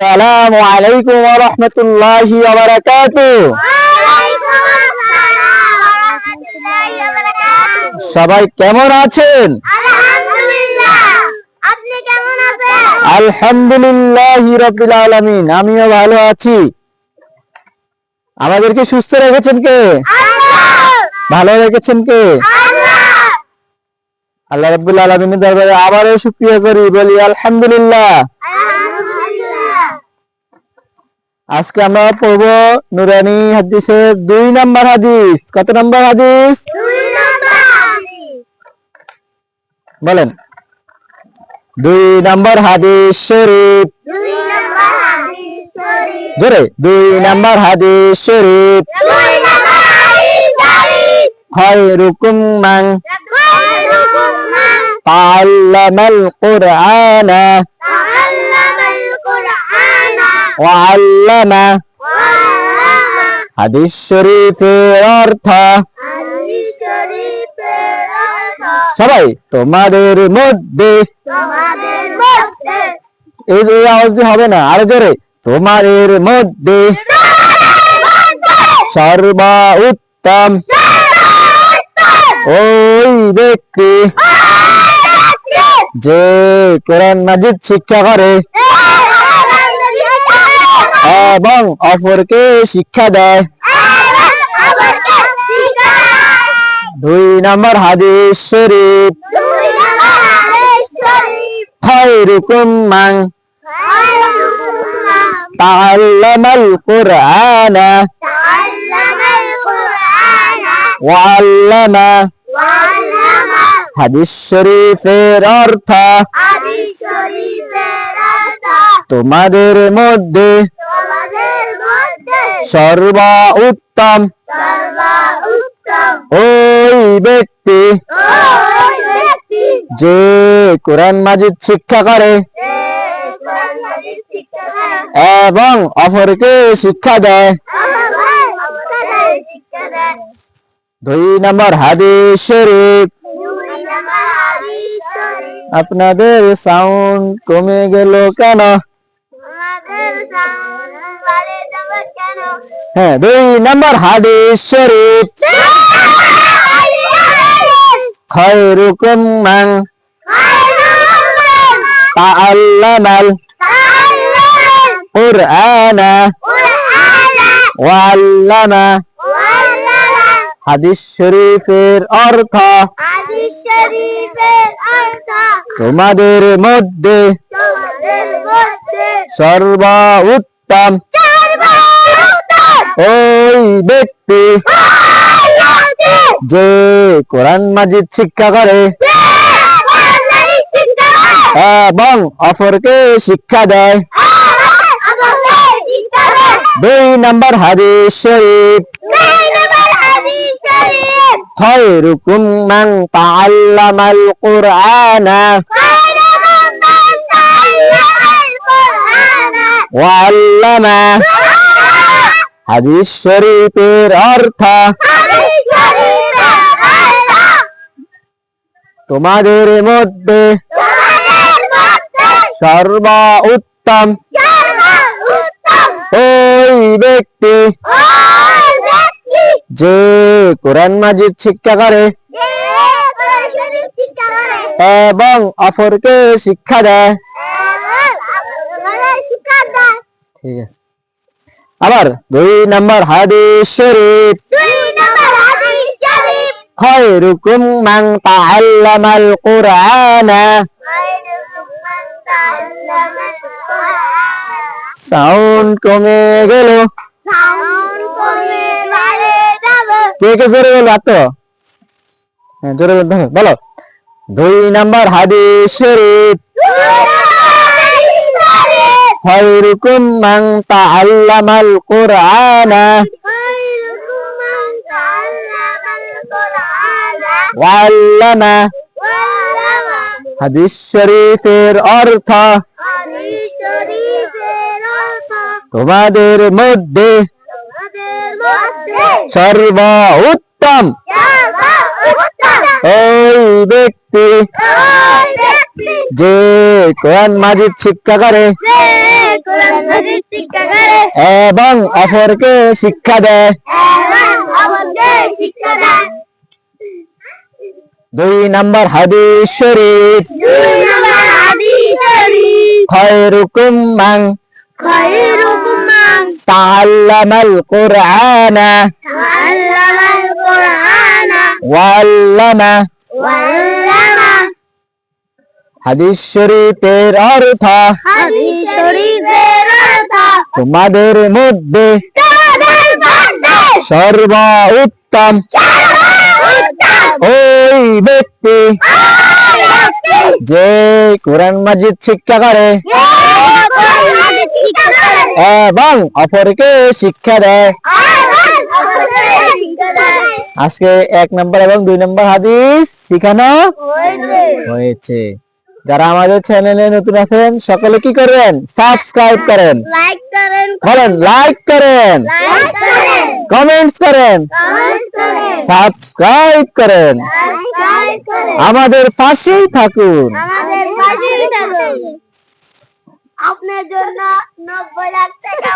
আলাইকুম ওয়া রাহমাতুল্লাহি ওয়া বারাকাতুহু। সবাই কেমন আছেন? আলহামদুলিল্লাহ আলামিন, আমিও ভালো আছি। আমাদেরকে সুস্থ রেখেছেন কে? ভালো রেখেছেন কে? আল্লাহ রাব্বুল আলামিনের দরবারে আবারও শুকরিয়া করি, বলি আলহামদুলিল্লাহ। আজকে আমরা পড়ব নুরানি হাদিসের দুই নাম্বার হাদিস। কত নাম্বার হাদিস? বলেন। দুই নাম্বার হাদিস শরীফ। জোরে দুই নাম্বার হাদিস শরীফ। খয়রুকুম মান তাআল্লামাল কুরআনা। ওয়া আল্লামা হাদিস শরীফের অর্থ। সবাই তোমাদের মধ্যে। এই যে আওয়াজ হবে না আরও জোরে। তোমাদের মধ্যে। সর্বা উত্তম। ওই ব্যক্তি যে কোরআন মাজিদ শিক্ষা করে। এবং অপরকে শিক্ষা দেয়। দুই নম্বর হাদিস শরীফ। খয়রুকুম মান তাআল্লামাল কুরআনা। ওয়া হাদিস শরীফের অর্থ। তোমাদের মধ্যে সর্বা উত্তম। ওই ব্যক্তি যে কোরআন মাজিদ শিক্ষা করে এবং অপরকে শিক্ষা দেয়। দুই নম্বর হাদিস শরীফ। আপনাদের সাউন্ড কমে গেল কেন? হ্যাঁ দুই নম্বর হাদিস শরীফ। খয়রুকুম মান তাআল্লামাল কুরআনা ওয়া আল্লামা। হাদিস শরীফের অর্থ তোমাদের মধ্যে সর্বা উত্তম ওই ব্যক্তি যে কোরআন মাজিদ শিক্ষা করে। এবং অপরকে শিক্ষা দেয়। দুই নম্বর হাদিস শরীফ। মান তাআল্লামাল কুরআনা। ওয়া আল্লামা। হাদিস শরীফের অর্থ। তোমাদের মধ্যে সর্বা উত্তম ওই ব্যক্তি যে কোরআন মাজিদ শিক্ষা করে এবং অপরকে শিক্ষা দেয়। ঠিক আছে। আবার দুই নম্বর হাদিস শরীফ। খয়রুকুম মান তাআল্লামাল কুরআনা। সাউন্ড কমে গেল। কে কে জোরে বলো, আত্ম? হ্যাঁ জোরে বলো। দুই নম্বর হাদিস শরীফ। খয়রুকুম মান তাআল্লামাল কুরআনা। ওয়া হাদিস শরীফের অর্থ। তোমাদের মধ্যে সর্বা উত্তম ওই ব্যক্তি যে কোরআন মাজিদ শিক্ষা করে এবং অপরকে শিক্ষা দেয়। দুই নাম্বার হাদিস শরীফ। খয়রুকুম মান খায়রুকুম মান তাআল্লামাল কুরআনা তাআল্লামাল কুরআনা ওয়াল্লামা ওয়াল্লামা হাদিস শরীফের অর্থ। হাদিস শরীফের অর্থ। তোমাদের মধ্যে তাদের মধ্যে সর্ব উত্তম ওই ব্যক্তি যে কোরআন মাজিদ শিক্ষা করে এবং অপরকে শিক্ষা দেয়। আজকে এক নম্বর এবং দুই নম্বর হাদিস শিখানো হয়েছে। যারা আমাদের চ্যানেলে নতুন আছেন সকলে কি করবেন সাবস্ক্রাইব করেন। লাইক করেন। বলেন লাইক করেন। লাইক করেন। কমেন্টস করেন। সাবস্ক্রাইব করেন। আমাদের পাশেই থাকুন। আপনার জন্য নব্বই লাখ টাকা